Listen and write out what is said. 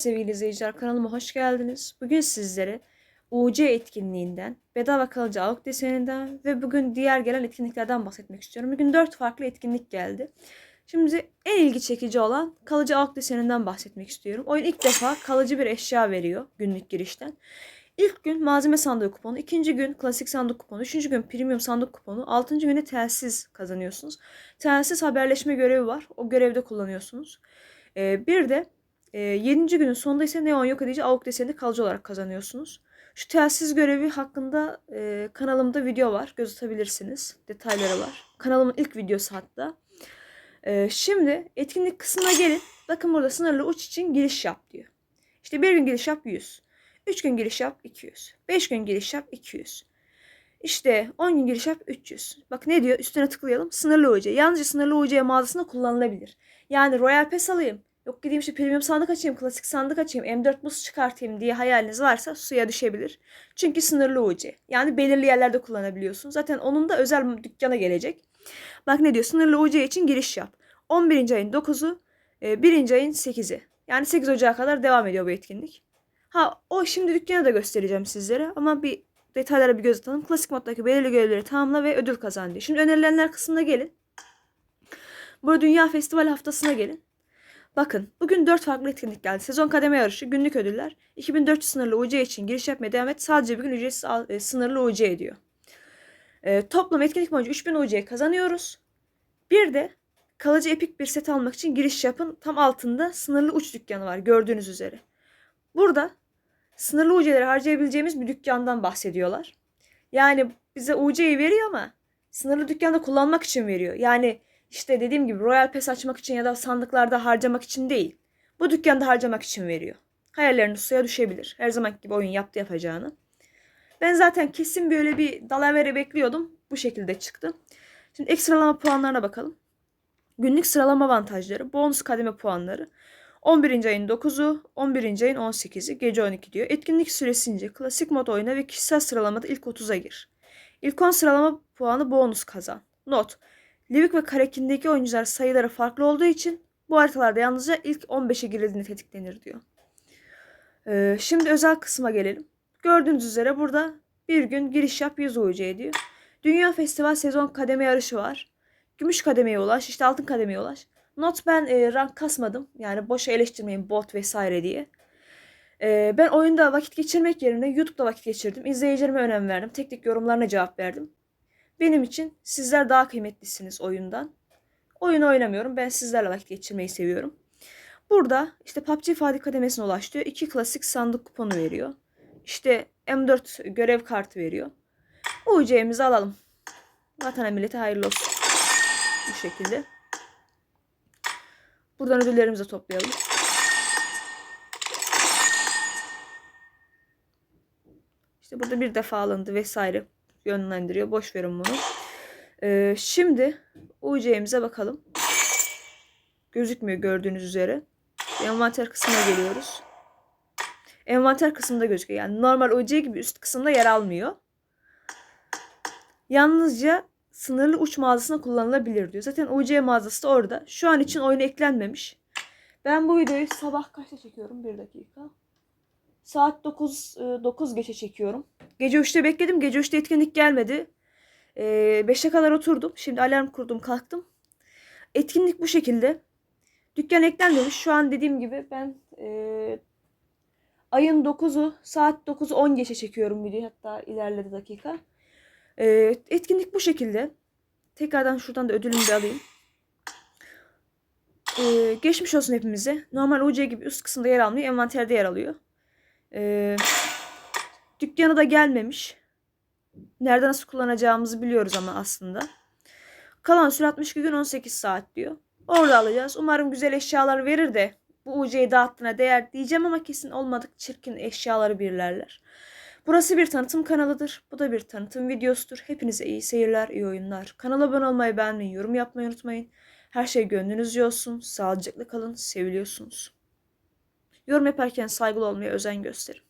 Sevgili izleyiciler kanalıma hoş geldiniz. Bugün sizlere UC etkinliğinden, bedava kalıcı avuk deseninden ve bugün diğer gelen etkinliklerden bahsetmek istiyorum. Bugün 4 farklı etkinlik geldi. Şimdi en ilgi çekici olan kalıcı avuk deseninden bahsetmek istiyorum. Oyun ilk defa kalıcı bir eşya veriyor günlük girişten. İlk gün malzeme sandığı kuponu, ikinci gün klasik sandık kuponu, üçüncü gün premium sandık kuponu, altıncı günde telsiz kazanıyorsunuz. Telsiz haberleşme görevi var. O görevde kullanıyorsunuz. Ee, bir de e, 7. günün sonunda ise Neon yok edici avuk desenini kalıcı olarak kazanıyorsunuz. Şu telsiz görevi hakkında e, kanalımda video var. Göz atabilirsiniz. Detayları var. Kanalımın ilk videosu hatta. E, şimdi etkinlik kısmına gelin. Bakın burada sınırlı uç için giriş yap diyor. İşte bir gün giriş yap 100. 3 gün giriş yap 200. 5 gün giriş yap 200. İşte 10 gün giriş yap 300. Bak ne diyor? Üstüne tıklayalım. Sınırlı UC. Yalnızca sınırlı UC mağazasında kullanılabilir. Yani Royal Pass alayım. Yok gideyim işte premium sandık açayım, klasik sandık açayım, M4 buz çıkartayım diye hayaliniz varsa suya düşebilir. Çünkü sınırlı UC. Yani belirli yerlerde kullanabiliyorsun. Zaten onun da özel dükkana gelecek. Bak ne diyor? Sınırlı UC için giriş yap. 11. ayın 9'u, 1. ayın 8'i. Yani 8 Ocağı kadar devam ediyor bu etkinlik. Ha o şimdi dükkanı da göstereceğim sizlere ama bir detaylara bir göz atalım. Klasik moddaki belirli görevleri tamamla ve ödül kazan diyor. Şimdi önerilenler kısmına gelin. Burada Dünya Festival haftasına gelin. Bakın bugün 4 farklı etkinlik geldi. Sezon kademe yarışı, günlük ödüller, 2400 sınırlı UC için giriş yapmaya devam et. Sadece bir gün ücretsiz e, sınırlı UC ediyor. E, toplam etkinlik boyunca 3000 UC kazanıyoruz. Bir de kalıcı epik bir set almak için giriş yapın. Tam altında sınırlı uç dükkanı var gördüğünüz üzere. Burada sınırlı UC'leri harcayabileceğimiz bir dükkandan bahsediyorlar. Yani bize UC'yi veriyor ama sınırlı dükkanda kullanmak için veriyor. Yani işte dediğim gibi Royal Pass açmak için ya da sandıklarda harcamak için değil. Bu dükkanda harcamak için veriyor. Hayalleriniz suya düşebilir. Her zaman gibi oyun yaptı yapacağını. Ben zaten kesin böyle bir dalavere bekliyordum. Bu şekilde çıktı. Şimdi ek sıralama puanlarına bakalım. Günlük sıralama avantajları, bonus kademe puanları. 11. ayın 9'u, 11. ayın 18'i, gece 12 diyor. Etkinlik süresince klasik mod oyna ve kişisel sıralamada ilk 30'a gir. İlk 10 sıralama puanı bonus kazan. Not. Livik ve Karakin'deki oyuncular sayıları farklı olduğu için bu haritalarda yalnızca ilk 15'e girildiğinde tetiklenir diyor. Ee, şimdi özel kısma gelelim. Gördüğünüz üzere burada bir gün giriş yap 100 UC diyor. Dünya Festival sezon kademe yarışı var. Gümüş kademeye ulaş, işte altın kademeye ulaş. Not ben e, rank kasmadım. Yani boşa eleştirmeyin bot vesaire diye. E, ben oyunda vakit geçirmek yerine YouTube'da vakit geçirdim. İzleyicilerime önem verdim. Tek tek yorumlarına cevap verdim. Benim için sizler daha kıymetlisiniz oyundan. Oyun oynamıyorum. Ben sizlerle vakit geçirmeyi seviyorum. Burada işte PUBG Fatih kademesine ulaş. İki klasik sandık kuponu veriyor. İşte M4 görev kartı veriyor. UC'mizi alalım. Vatana millete hayırlı olsun. Bu şekilde. Buradan ödüllerimizi toplayalım. İşte burada bir defa alındı vesaire yönlendiriyor. Boş verin bunu. Ee, şimdi UC'mize bakalım. Gözükmüyor gördüğünüz üzere. Envanter kısmına geliyoruz. Envanter kısmında gözüküyor. Yani normal UC gibi üst kısımda yer almıyor. Yalnızca sınırlı uç mağazasına kullanılabilir diyor. Zaten UC mağazası da orada. Şu an için oyuna eklenmemiş. Ben bu videoyu sabah kaçta çekiyorum? Bir dakika. Saat 9, 9 geçe çekiyorum. Gece 3'te bekledim. Gece 3'te etkinlik gelmedi. 5'e kadar oturdum. Şimdi alarm kurdum kalktım. Etkinlik bu şekilde. Dükkan eklenmemiş. Şu an dediğim gibi ben e, ayın 9'u saat 9'u 10 geçe çekiyorum videoyu. Hatta ilerledi dakika. E, etkinlik bu şekilde. Tekrardan şuradan da ödülümü de alayım. E, geçmiş olsun hepimize. Normal UC gibi üst kısımda yer almıyor. Envanterde yer alıyor. E, dükkanı da gelmemiş. Nerede nasıl kullanacağımızı biliyoruz ama aslında. Kalan süre 62 gün 18 saat diyor. Orada alacağız. Umarım güzel eşyalar verir de bu UC'yi dağıttığına değer diyeceğim ama kesin olmadık çirkin eşyaları birlerler. Burası bir tanıtım kanalıdır. Bu da bir tanıtım videosudur. Hepinize iyi seyirler, iyi oyunlar. Kanala abone olmayı, beğenmeyi, yorum yapmayı unutmayın. Her şey gönlünüzce olsun. Sağlıcakla kalın. Seviliyorsunuz. Yorum yaparken saygılı olmaya özen gösterin.